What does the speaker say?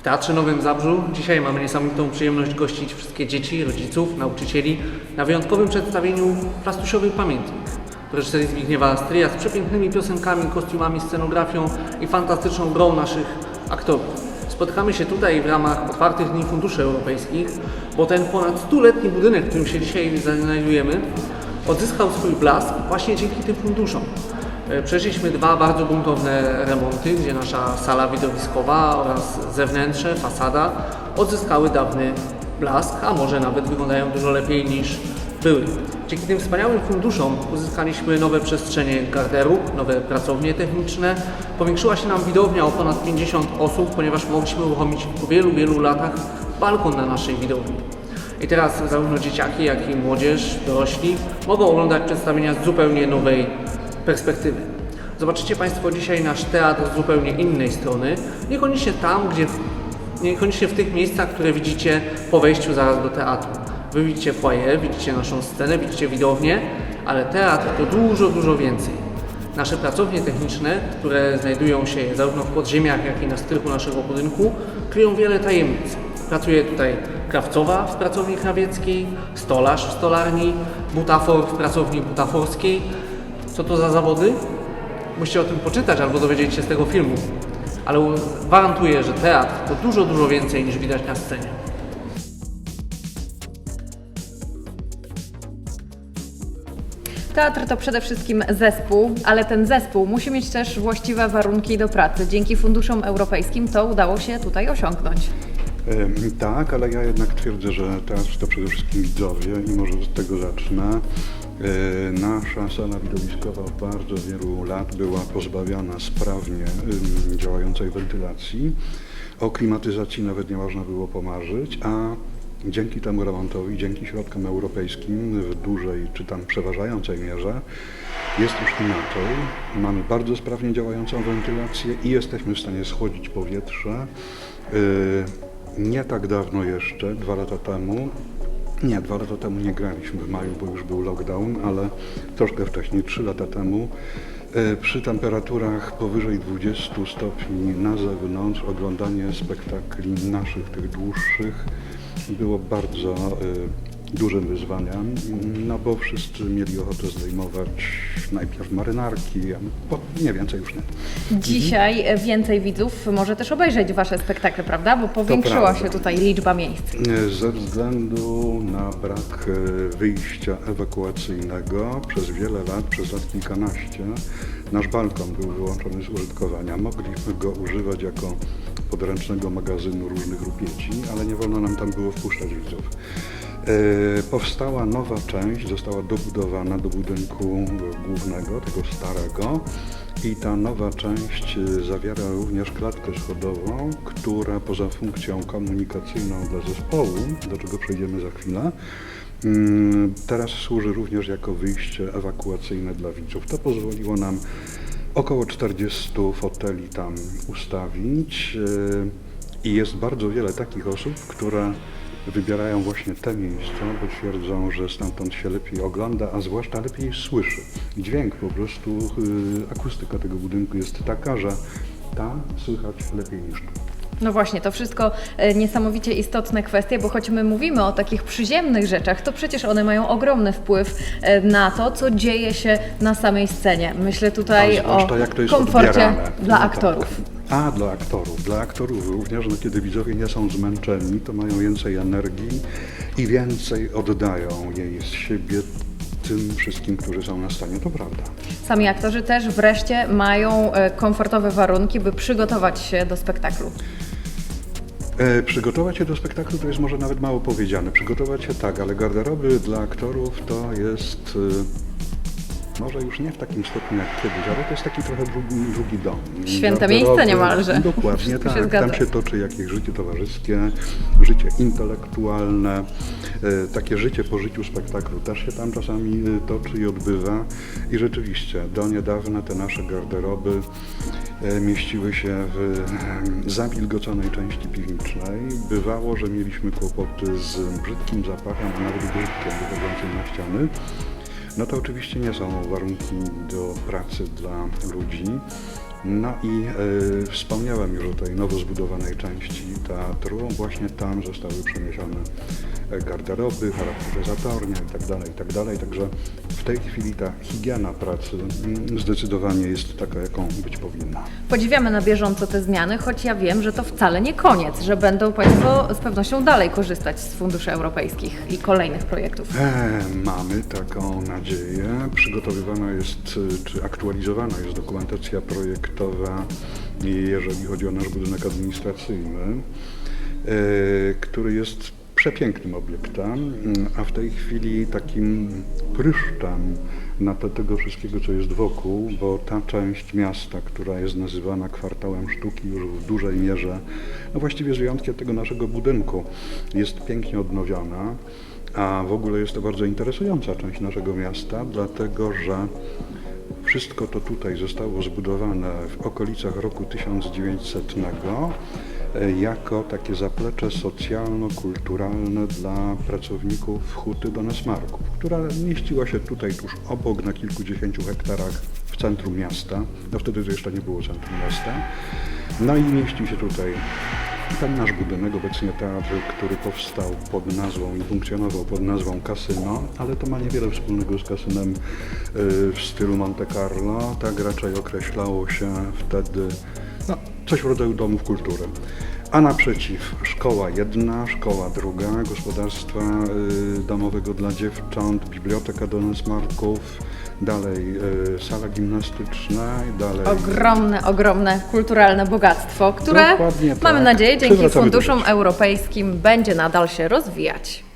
W Teatrze Nowym Zabrzu dzisiaj mamy niesamowitą przyjemność gościć wszystkie dzieci, rodziców, nauczycieli na wyjątkowym przedstawieniu Plastusiowy Pamiętnik. W reżyserii Zbigniewa Stryja z przepięknymi piosenkami, kostiumami, scenografią i fantastyczną grą naszych aktorów. Spotykamy się tutaj w ramach otwartych dni funduszy europejskich, bo ten ponad stuletni budynek, w którym się dzisiaj znajdujemy, odzyskał swój blask właśnie dzięki tym funduszom. E, Przeszliśmy dwa bardzo gruntowne remonty, gdzie nasza sala widowiskowa oraz zewnętrzne, fasada odzyskały dawny blask, a może nawet wyglądają dużo lepiej niż były. Dzięki tym wspaniałym funduszom uzyskaliśmy nowe przestrzenie garderób, nowe pracownie techniczne. Powiększyła się nam widownia o ponad 50 osób, ponieważ mogliśmy uruchomić po wielu, wielu latach balkon na naszej widowni. I teraz zarówno dzieciaki, jak i młodzież, dorośli mogą oglądać przedstawienia z zupełnie nowej perspektywy. Zobaczycie Państwo dzisiaj nasz teatr z zupełnie innej strony, niekoniecznie tam, gdzie, niekoniecznie w tych miejscach, które widzicie po wejściu zaraz do teatru. Wy widzicie foyer, widzicie naszą scenę, widzicie widownię, ale teatr to dużo, dużo więcej. Nasze pracownie techniczne, które znajdują się zarówno w podziemiach, jak i na strychu naszego budynku, kryją wiele tajemnic. Pracuje tutaj krawcowa w pracowni krawieckiej, stolarz w stolarni, butafor w pracowni butaforskiej. Co to za zawody? Musicie o tym poczytać albo dowiedzieć się z tego filmu. Ale gwarantuję, że teatr to dużo, dużo więcej niż widać na scenie. Teatr to przede wszystkim zespół, ale ten zespół musi mieć też właściwe warunki do pracy. Dzięki funduszom europejskim to udało się tutaj osiągnąć. Tak, ale ja jednak twierdzę, że teatr to przede wszystkim widzowie i może od tego zacznę. E, Nasza sala widowiskowa od bardzo wielu lat była pozbawiona sprawnie działającej wentylacji. O klimatyzacji nawet nie można było pomarzyć, a dzięki temu remontowi, dzięki środkom europejskim w dużej czy tam przeważającej mierze jest już inaczej. Mamy bardzo sprawnie działającą wentylację i jesteśmy w stanie schłodzić powietrze. Y, Nie tak dawno jeszcze, dwa lata temu, nie, dwa lata temu nie graliśmy w maju, bo już był lockdown, ale troszkę wcześniej, trzy lata temu, y, przy temperaturach powyżej 20 stopni na zewnątrz oglądanie spektakli naszych, tych dłuższych, było bardzo y, dużym wyzwaniem, no bo wszyscy mieli ochotę zdejmować najpierw marynarki, a nie więcej już nie. Dzisiaj e, więcej widzów może też obejrzeć Wasze spektakle, prawda? Bo powiększyła się tutaj liczba miejsc. Ze względu na brak e, wyjścia ewakuacyjnego przez wiele lat, przez lat kilkanaście, nasz balkon był wyłączony z użytkowania. Mogliśmy go używać jako podręcznego magazynu różnych rupieci, ale nie wolno nam tam było wpuszczać widzów. E, Powstała nowa część, została dobudowana do budynku głównego, tego starego. I ta nowa część e, zawiera również klatkę schodową, która poza funkcją komunikacyjną dla zespołu, do czego przejdziemy za chwilę, mm, teraz służy również jako wyjście ewakuacyjne dla widzów. To pozwoliło nam około 40 foteli tam ustawić e, i jest bardzo wiele takich osób, które wybierają właśnie te miejsca, bo twierdzą, że stamtąd się lepiej ogląda, a zwłaszcza lepiej słyszy. Dźwięk po prostu, y, akustyka tego budynku jest taka, że ta słychać lepiej niż tu. No właśnie, to wszystko e, niesamowicie istotne kwestie, bo choć my mówimy o takich przyziemnych rzeczach, to przecież one mają ogromny wpływ e, na to, co dzieje się na samej scenie. Myślę tutaj o komforcie odbierane. dla No aktorów. A, dla aktorów. Dla aktorów również, no, kiedy widzowie nie są zmęczeni, to mają więcej energii i więcej oddają jej z siebie tym wszystkim, którzy są na scenie. To prawda. Sami aktorzy też wreszcie mają e, komfortowe warunki, by przygotować się do spektaklu. E, przygotować się do spektaklu to jest może nawet mało powiedziane. Przygotować się tak, ale garderoby dla aktorów to jest e, może już nie w takim stopniu jak kiedyś, ale to jest taki trochę drugi, drugi dom. Święte miejsce niemalże. Dokładnie się tak. zgadza. Tam się toczy jakieś życie towarzyskie, życie intelektualne, e, takie życie po życiu spektaklu też się tam czasami e, toczy i odbywa. I rzeczywiście do niedawna te nasze garderoby e, mieściły się w zawilgoconej części piwnicznej. Bywało, że mieliśmy kłopoty z brzydkim zapachem, a nawet brzydkiem wychodzącym na ściany. No to oczywiście nie są warunki do pracy dla ludzi. No i e, wspomniałem już o tej nowo zbudowanej części teatru. Właśnie tam zostały przeniesione garderoby, charakteryzatornia itd., itd. Także w tej chwili ta higiena pracy mm, zdecydowanie jest taka, jaką być powinna. Podziwiamy na bieżąco te zmiany, choć ja wiem, że to wcale nie koniec, że będą Państwo z pewnością dalej korzystać z funduszy europejskich i kolejnych projektów. E, mamy taką nadzieję. Przygotowywana jest, y, czy aktualizowana jest dokumentacja projektowa, jeżeli chodzi o nasz budynek administracyjny, e, który jest przepięknym obiektem, mm, a w tej chwili takim pryszczem na tle tego wszystkiego, co jest wokół, bo ta część miasta, która jest nazywana kwartałem sztuki już w dużej mierze, no właściwie z wyjątkiem tego naszego budynku, jest pięknie odnowiona. A w ogóle jest to bardzo interesująca część naszego miasta, dlatego że wszystko to tutaj zostało zbudowane w okolicach roku 1900 e, jako takie zaplecze socjalno-kulturalne dla pracowników Huty Donesmarków, która mieściła się tutaj tuż obok na kilkudziesięciu hektarach w centrum miasta. No wtedy to jeszcze nie było centrum miasta. No i mieści się tutaj ten nasz budynek, obecnie teatr, który powstał pod nazwą i funkcjonował pod nazwą Kasyno, ale to ma niewiele wspólnego z kasynem y, w stylu Monte Carlo. Tak raczej określało się wtedy coś w rodzaju domów kultury. A naprzeciw szkoła jedna, szkoła druga, gospodarstwa y, domowego dla dziewcząt, biblioteka Donesmarków, dalej y, sala gimnastyczna, i dalej... Ogromne, ogromne kulturalne bogactwo, które Dokładnie tak. mamy nadzieję dzięki do funduszom europejskim będzie nadal się rozwijać.